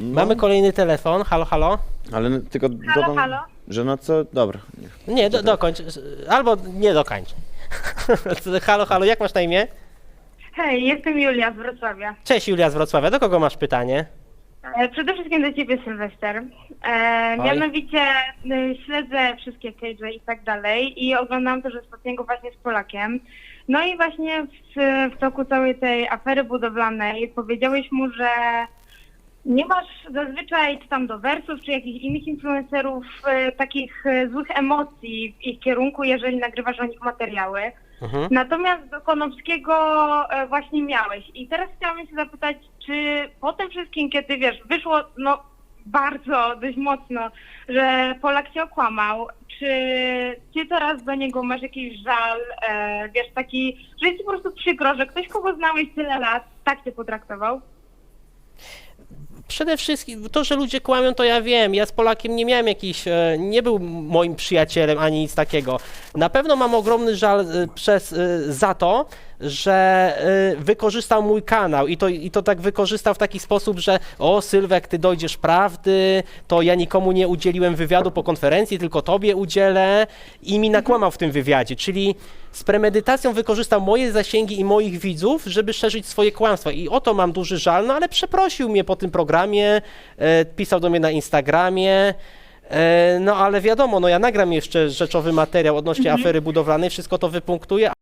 Mamy kolejny telefon. Halo, halo? Ale no, tylko Halo, dodam, halo? że no co, dobra. nie. Nie, do, dokończ. Albo nie dokończ. halo, halo, jak masz na imię? Hej, jestem Julia z Wrocławia. Cześć Julia z Wrocławia, do kogo masz pytanie? E, Przede wszystkim do Ciebie, Sylwester. E, mianowicie e, śledzę wszystkie cage'e i tak dalej i oglądam też ostatniego właśnie z Polakiem. No i właśnie w, w toku całej tej afery budowlanej powiedziałeś mu, że nie masz zazwyczaj czy tam do wersów, czy jakichś innych influencerów e, takich e, złych emocji w ich kierunku, jeżeli nagrywasz o nich materiały. Mhm. Natomiast do Konopskiego e, właśnie miałeś. I teraz chciałabym się zapytać, czy po tym wszystkim, kiedy wiesz, wyszło no bardzo, dość mocno, że Polak cię okłamał, czy ty teraz do niego masz jakiś żal, wiesz, taki, że jest ci po prostu przykro, że ktoś, kogo znałeś tyle lat, tak cię potraktował? Przede wszystkim to, że ludzie kłamią, to ja wiem. Ja z Polakiem nie miałem jakiś, e, nie był moim przyjacielem ani nic takiego. Na pewno mam ogromny żal e, przez, e, za to, że wykorzystał mój kanał i to, i to tak wykorzystał w taki sposób, że o Sylwek, ty dojdziesz prawdy, to ja nikomu nie udzieliłem wywiadu po konferencji, tylko tobie udzielę i mi nakłamał w tym wywiadzie, czyli z premedytacją wykorzystał moje zasięgi i moich widzów, żeby szerzyć swoje kłamstwa. I o to mam duży żal, no ale przeprosił mnie po tym programie, e, pisał do mnie na Instagramie, e, no ale wiadomo, no ja nagram jeszcze rzeczowy materiał odnośnie afery budowlanej, wszystko to wypunktuję,